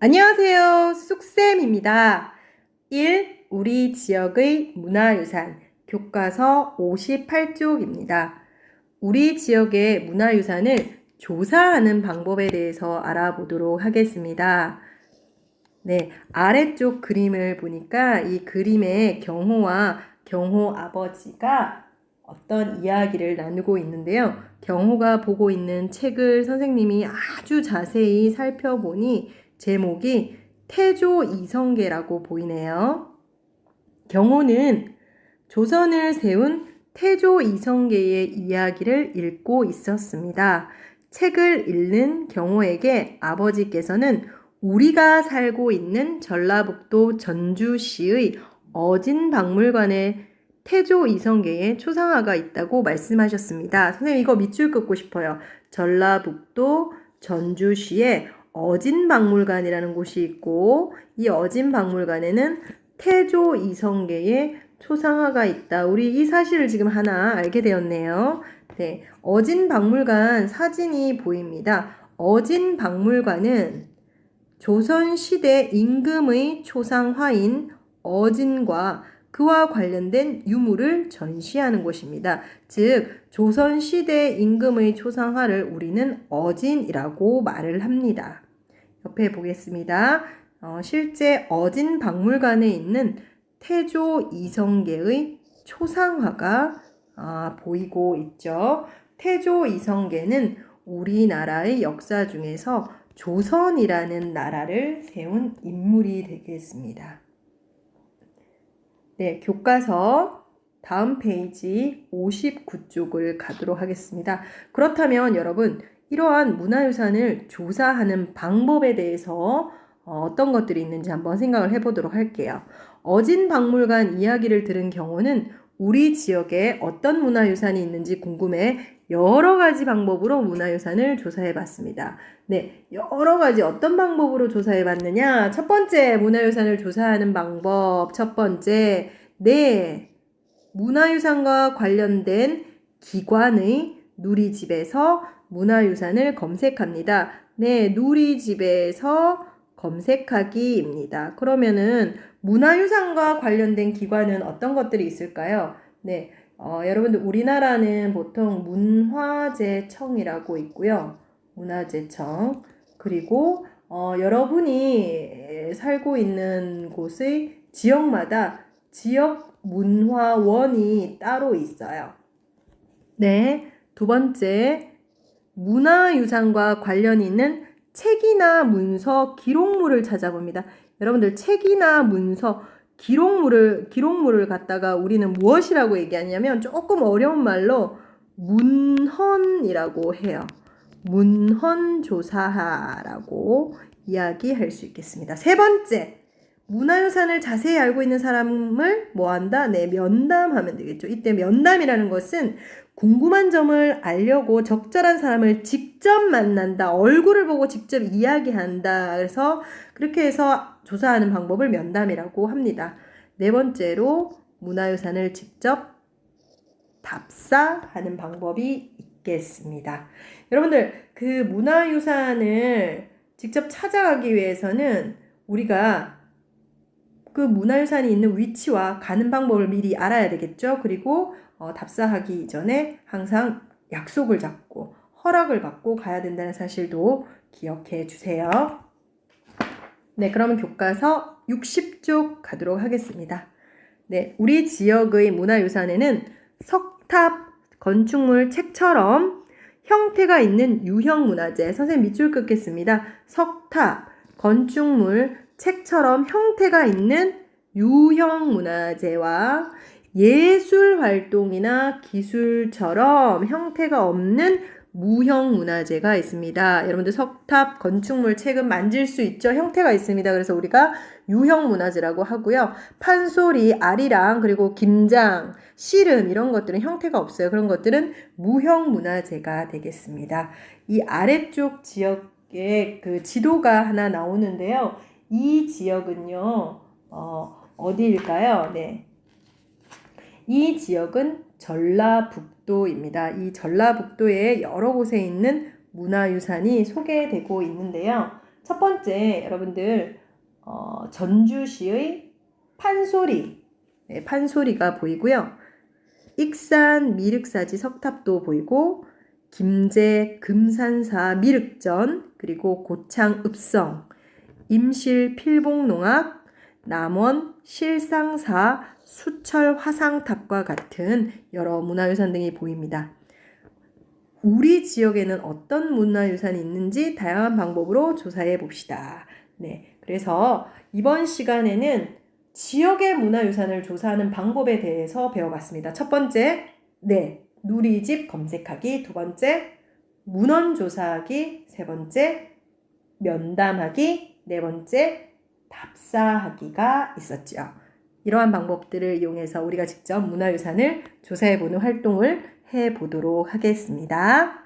안녕하세요. 쑥쌤입니다. 1. 우리 지역의 문화유산 교과서 58쪽입니다. 우리 지역의 문화유산을 조사하는 방법에 대해서 알아보도록 하겠습니다. 네, 아래쪽 그림을 보니까 이 그림의 경호와 경호 아버지가 어떤 이야기를 나누고 있는데요. 경호가 보고 있는 책을 선생님이 아주 자세히 살펴보니 제목이 태조 이성계라고 보이네요. 경호는 조선을 세운 태조 이성계의 이야기를 읽고 있었습니다. 책을 읽는 경호에게 아버지께서는 우리가 살고 있는 전라북도 전주시의 어진 박물관에 태조 이성계의 초상화가 있다고 말씀하셨습니다. 선생님 이거 밑줄 긋고 싶어요. 전라북도 전주시에 어진 박물관이라는 곳이 있고 이 어진 박물관에는 태조 이성계의 초상화가 있다. 우리 이 사실을 지금 하나 알게 되었네요. 네, 어진 박물관 사진이 보입니다. 어진 박물관은 조선시대 임금의 초상화인 어진과 그와 관련된 유물을 전시하는 곳입니다. 즉, 조선시대 임금의 초상화를 우리는 어진이라고 말을 합니다. 옆에 보겠습니다. 어, 실제 어진 박물관에 있는 태조 이성계의 초상화가 아, 보이고 있죠. 태조 이성계는 우리나라의 역사 중에서 조선이라는 나라를 세운 인물이 되겠습니다. 네, 교과서 다음 페이지 59쪽을 가도록 하겠습니다. 그렇다면 여러분, 이러한 문화유산을 조사하는 방법에 대해서 어떤 것들이 있는지 한번 생각을 해보도록 할게요. 어진 박물관 이야기를 들은 경우는 우리 지역에 어떤 문화유산이 있는지 궁금해 여러 가지 방법으로 문화유산을 조사해 봤습니다. 네, 여러 가지 어떤 방법으로 조사해 봤느냐? 첫 번째, 문화유산을 조사하는 방법. 첫 번째, 네, 문화유산과 관련된 기관의 누리집에서 문화유산을 검색합니다. 네, 누리집에서 검색하기입니다. 그러면은 문화유산과 관련된 기관은 어떤 것들이 있을까요? 네, 어, 여러분들 우리나라는 보통 문화재청이라고 있고요. 문화재청 그리고 어, 여러분이 살고 있는 곳의 지역마다 지역 문화원이 따로 있어요. 네, 두 번째 문화유산과 관련 있는 책이나 문서, 기록물을 찾아봅니다. 여러분들 책이나 문서, 기록물을 기록물을 갖다가 우리는 무엇이라고 얘기하냐면 조금 어려운 말로 문헌이라고 해요. 문헌 조사하라고 이야기할 수 있겠습니다. 세 번째, 문화유산을 자세히 알고 있는 사람을 뭐 한다? 네, 면담하면 되겠죠. 이때 면담이라는 것은 궁금한 점을 알려고 적절한 사람을 직접 만난다. 얼굴을 보고 직접 이야기한다. 그래서 그렇게 해서 조사하는 방법을 면담이라고 합니다. 네 번째로 문화유산을 직접 답사하는 방법이 있겠습니다. 여러분들, 그 문화유산을 직접 찾아가기 위해서는 우리가 그 문화유산이 있는 위치와 가는 방법을 미리 알아야 되겠죠. 그리고 어, 답사하기 전에 항상 약속을 잡고 허락을 받고 가야 된다는 사실도 기억해 주세요. 네, 그러면 교과서 60쪽 가도록 하겠습니다. 네, 우리 지역의 문화유산에는 석탑, 건축물, 책처럼 형태가 있는 유형 문화재, 선생님 밑줄 긋겠습니다. 석탑, 건축물, 책처럼 형태가 있는 유형 문화재와 예술 활동이나 기술처럼 형태가 없는 무형 문화재가 있습니다. 여러분들 석탑, 건축물, 책은 만질 수 있죠? 형태가 있습니다. 그래서 우리가 유형 문화재라고 하고요. 판소리, 아리랑, 그리고 김장, 씨름 이런 것들은 형태가 없어요. 그런 것들은 무형 문화재가 되겠습니다. 이 아래쪽 지역에 그 지도가 하나 나오는데요. 이 지역은요, 어, 어디일까요? 네. 이 지역은 전라북도입니다. 이 전라북도에 여러 곳에 있는 문화유산이 소개되고 있는데요. 첫 번째 여러분들 어, 전주시의 판소리 네, 판소리가 보이고요. 익산 미륵사지 석탑도 보이고 김제 금산사 미륵전 그리고 고창 읍성 임실 필봉농악 남원 실상사 수철 화상탑과 같은 여러 문화유산 등이 보입니다. 우리 지역에는 어떤 문화유산이 있는지 다양한 방법으로 조사해 봅시다. 네. 그래서 이번 시간에는 지역의 문화유산을 조사하는 방법에 대해서 배워봤습니다. 첫 번째, 네. 누리집 검색하기. 두 번째, 문헌 조사하기. 세 번째, 면담하기. 네 번째, 답사하기가 있었죠. 이러한 방법들을 이용해서 우리가 직접 문화유산을 조사해보는 활동을 해보도록 하겠습니다.